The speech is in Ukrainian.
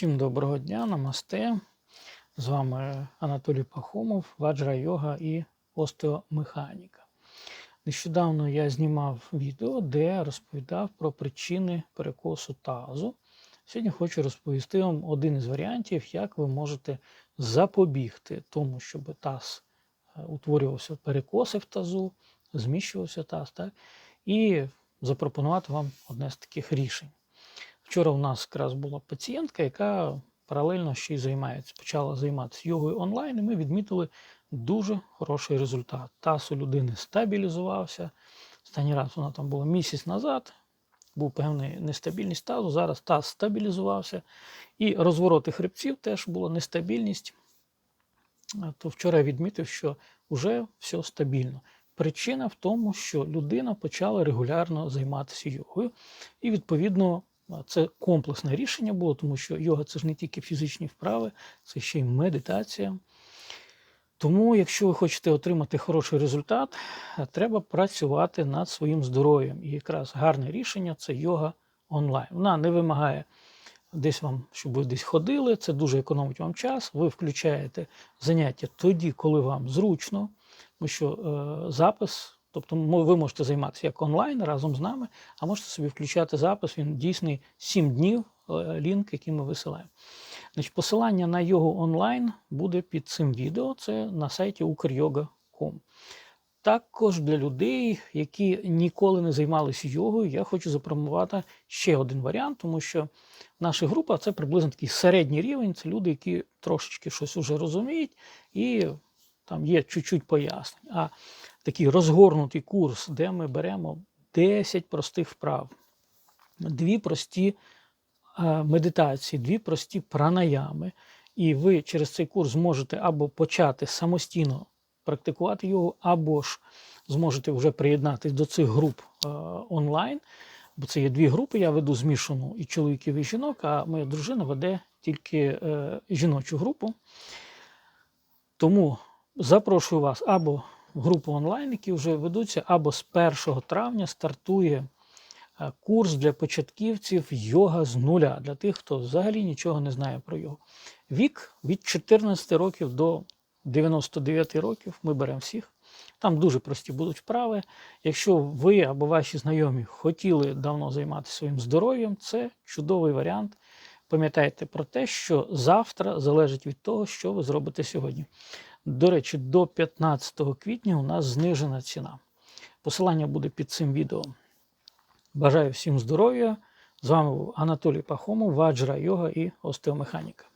Всім доброго дня, намасте. З вами Анатолій Пахомов, ваджра йога і остеомеханіка. Нещодавно я знімав відео, де розповідав про причини перекосу тазу. Сьогодні хочу розповісти вам один із варіантів, як ви можете запобігти тому, щоб таз е, утворювався перекоси в тазу, зміщувався таз, так? і запропонувати вам одне з таких рішень. Вчора у нас якраз була пацієнтка, яка паралельно ще й займається, почала займатися йогою онлайн, і ми відмітили дуже хороший результат. Таз у людини стабілізувався. Останній раз вона там була місяць назад, був певний нестабільність тазу. Зараз таз стабілізувався. І розвороти хребців теж була нестабільність. То вчора я відмітив, що вже все стабільно. Причина в тому, що людина почала регулярно займатися йогою, і, відповідно, це комплексне рішення було, тому що йога це ж не тільки фізичні вправи, це ще й медитація. Тому, якщо ви хочете отримати хороший результат, треба працювати над своїм здоров'ям. І якраз гарне рішення це йога онлайн. Вона не вимагає десь вам, щоб ви десь ходили, це дуже економить вам час. Ви включаєте заняття тоді, коли вам зручно, тому що е, запис. Тобто ви можете займатися як онлайн разом з нами, а можете собі включати запис, він дійсний 7 днів, лінк, який ми висилаємо. Значить, Посилання на його онлайн буде під цим відео, це на сайті ukryoga.com. Також для людей, які ніколи не займалися йогою, я хочу запропонувати ще один варіант, тому що наша група це приблизно такий середній рівень, це люди, які трошечки щось вже розуміють, і там є чуть-чуть пояснень. А такий розгорнутий курс, де ми беремо 10 простих вправ, дві прості медитації, дві прості пранаями. І ви через цей курс зможете або почати самостійно практикувати його, або ж зможете вже приєднатися до цих груп онлайн. Бо це є дві групи. Я веду змішану і чоловіків, і жінок, а моя дружина веде тільки е, жіночу групу. Тому запрошую вас або в групу онлайн, які вже ведуться, або з 1 травня стартує курс для початківців йога з нуля, для тих, хто взагалі нічого не знає про йогу. Вік від 14 років до 99 років ми беремо всіх. Там дуже прості будуть вправи. Якщо ви або ваші знайомі хотіли давно займатися своїм здоров'ям, це чудовий варіант. Пам'ятайте про те, що завтра залежить від того, що ви зробите сьогодні. До речі, до 15 квітня у нас знижена ціна. Посилання буде під цим відео. Бажаю всім здоров'я. З вами був Анатолій Пахомов, ваджра йога і остеомеханіка.